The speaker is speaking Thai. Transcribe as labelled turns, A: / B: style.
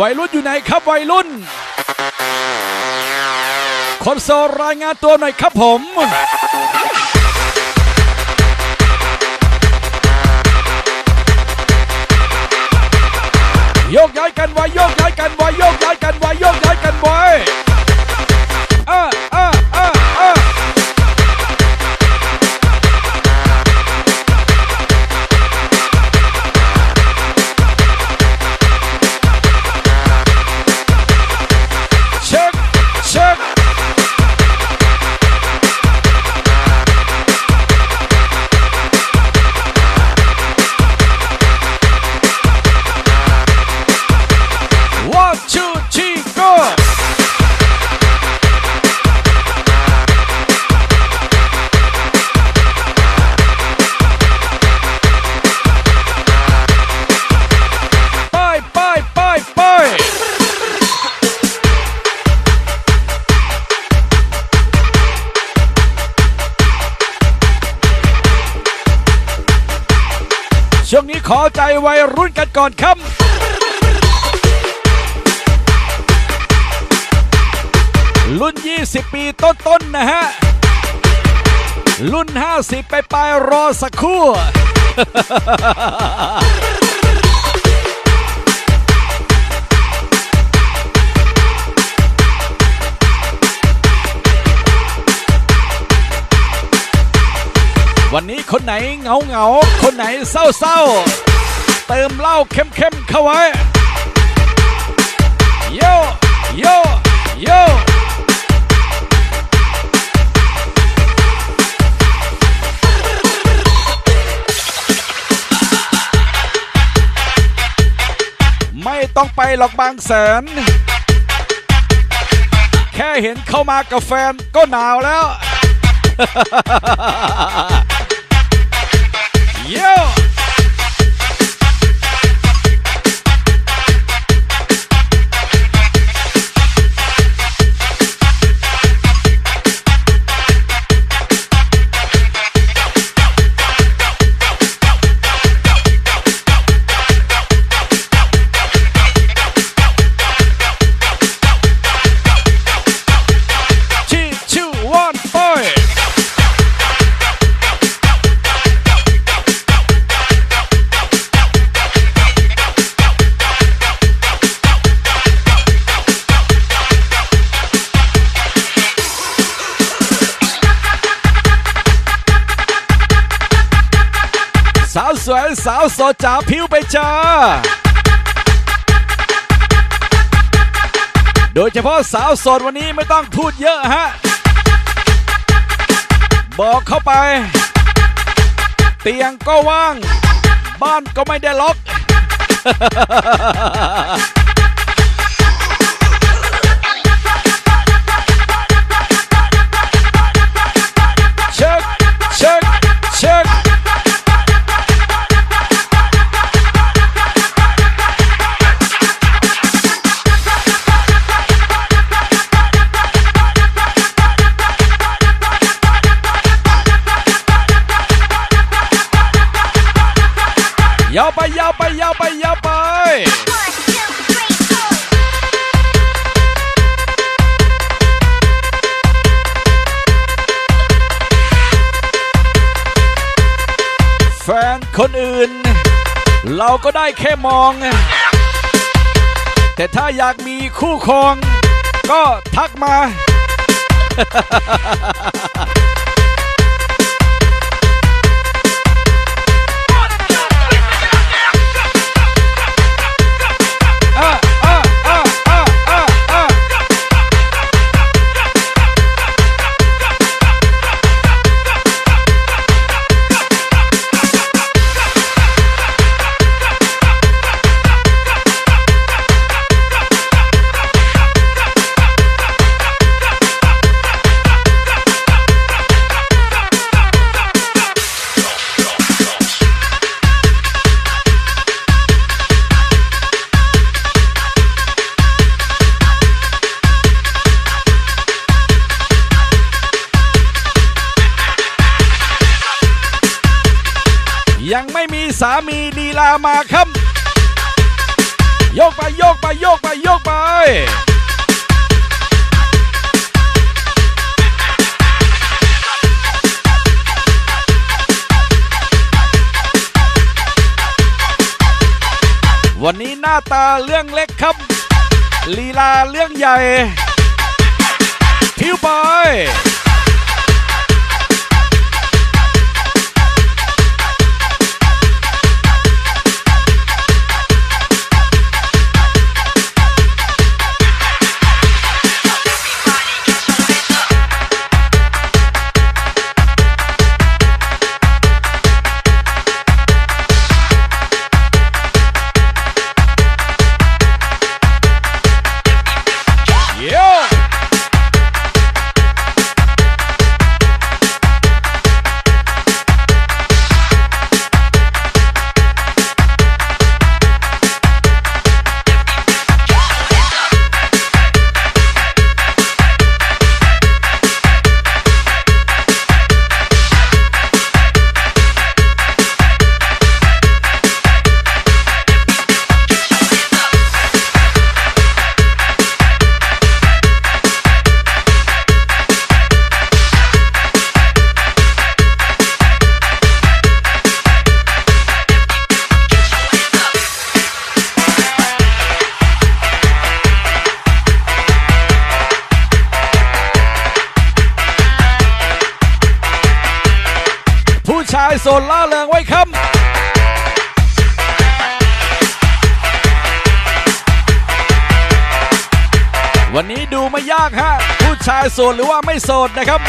A: วัยรุ่นอยู่ไหนครับวัยรุ่น คนโซลรายงานตัวหน่อยครับผม ใจวัยรุ่นกันก่อนครับรุ่น 20 ปีต้นๆนะฮะ รุ่น 50 ไปปลายรอสักครู่ วันนี้คนไหนเหงาเหงาคนไหนเศร้าเศร้า เติมเหล้าเข้มๆเข้าไว้โยโยโยไม่ต้องไปหรอกบางแสน แค่เห็นเข้ามากับแฟนก็หนาวแล้วโวสวยสาวสดจ๋าผิวไปจ้า โดยเฉพาะสาวสดวันนี้ไม่ต้องพูดเยอะฮะ บอกเข้าไป เตียงก็ว่าง บ้านก็ไม่ได้ล็อก คนอื่น เราก็ได้แค่มอง แต่ถ้าอยากมีคู่ครอง ก็ทักมา ยังไม่มีสามีลีลามาครับ โยกไปโยกไปโยกไปโยกไป วันนี้หน้าตาเรื่องเล็กครับ ลีลาเรื่องใหญ่ทิ้วไป ผู้ชายโสดล่าเริงไว้ครับวันนี้ดูไม่ยากฮะ ผู้ชายโสดหรือว่าไม่โสดนะครับ